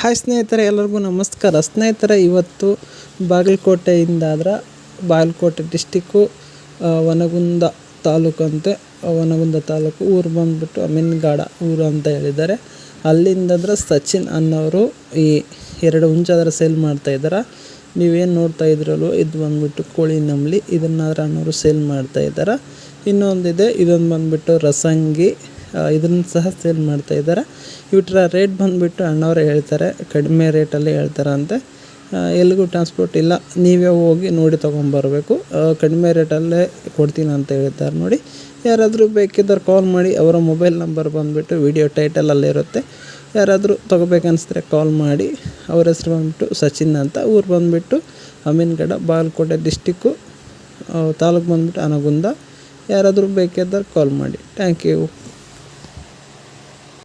Hi ಸ್ನೇಹಿತರೆ, ಎಲ್ಲರಿಗೂ ನಮಸ್ಕಾರ. ಸ್ನೇಹಿತರೆ, ಇವತ್ತು ಬಾಗಲಕೋಟೆಯಿಂದಾದ್ರೆ ಬಾಗಲಕೋಟೆ ಡಿಸ್ಟಿಕ್ಕು ವನಗುಂದ ತಾಲೂಕು ಅಂತೆ. ವನಗುಂದ ತಾಲೂಕು ಊರು ಬಂದ್ಬಿಟ್ಟು ಅಮೀನ್ಗಾಡ ಊರು ಅಂತ ಹೇಳಿದ್ದಾರೆ. ಅಲ್ಲಿಂದಾದ್ರೆ ಸಚಿನ್ ಅನ್ನೋರು ಈ ಎರಡು ಹುಂಚಾದ್ರೆ ಸೇಲ್ ಮಾಡ್ತಾ ಇದ್ದಾರೆ. ನೀವೇನು ನೋಡ್ತಾ ಇದ್ರಲ್ವ, ಇದು ಬಂದ್ಬಿಟ್ಟು ಕೋಳಿ ನಂಬ್ಲಿ ಇದನ್ನಾದ್ರೆ ಅನ್ನೋರು ಸೇಲ್ ಮಾಡ್ತಾ ಇದ್ದಾರೆ. ಇನ್ನೊಂದಿದೆ, ಇದೊಂದು ಬಂದುಬಿಟ್ಟು ರಸಂಗಿ. ಇದನ್ನು ಸಹ ಸೇಲ್ ಮಾಡ್ತಾ ಇದ್ದಾರೆ. ಇವ್ರ ರೇಟ್ ಬಂದುಬಿಟ್ಟು ಅಣ್ಣವರೇ ಹೇಳ್ತಾರೆ, ಕಡಿಮೆ ರೇಟಲ್ಲಿ ಹೇಳ್ತಾರಂತೆ ಎಲ್ಲಿಗೂ ಟ್ರಾನ್ಸ್ಪೋರ್ಟ್ ಇಲ್ಲ, ನೀವೇ ಹೋಗಿ ನೋಡಿ ತೊಗೊಂಬರ್ಬೇಕು. ಕಡಿಮೆ ರೇಟಲ್ಲೇ ಕೊಡ್ತೀನಿ ಅಂತ ಹೇಳ್ತಾರೆ ನೋಡಿ. ಯಾರಾದರೂ ಬೇಕಿದ್ದರೆ ಕಾಲ್ ಮಾಡಿ, ಅವರ ಮೊಬೈಲ್ ನಂಬರ್ ಬಂದುಬಿಟ್ಟು ವಿಡಿಯೋ ಟೈಟಲಲ್ಲಿರುತ್ತೆ ಯಾರಾದರೂ ತೊಗೋಬೇಕನ್ನಿಸಿದ್ರೆ ಕಾಲ್ ಮಾಡಿ. ಅವ್ರ ಹೆಸ್ರು ಬಂದ್ಬಿಟ್ಟು ಸಚಿನ್ ಅಂತ. ಊರು ಬಂದುಬಿಟ್ಟು ಅಮೀನ್ಗಡ, ಬಾಗಲಕೋಟೆ ಡಿಸ್ಟಿಕ್ಕು ತಾಲೂಕು ಬಂದ್ಬಿಟ್ಟು ಅನಗುಂದ. ಯಾರಾದರೂ ಬೇಕಿದ್ದರೆ ಕಾಲ್ ಮಾಡಿ. Thank you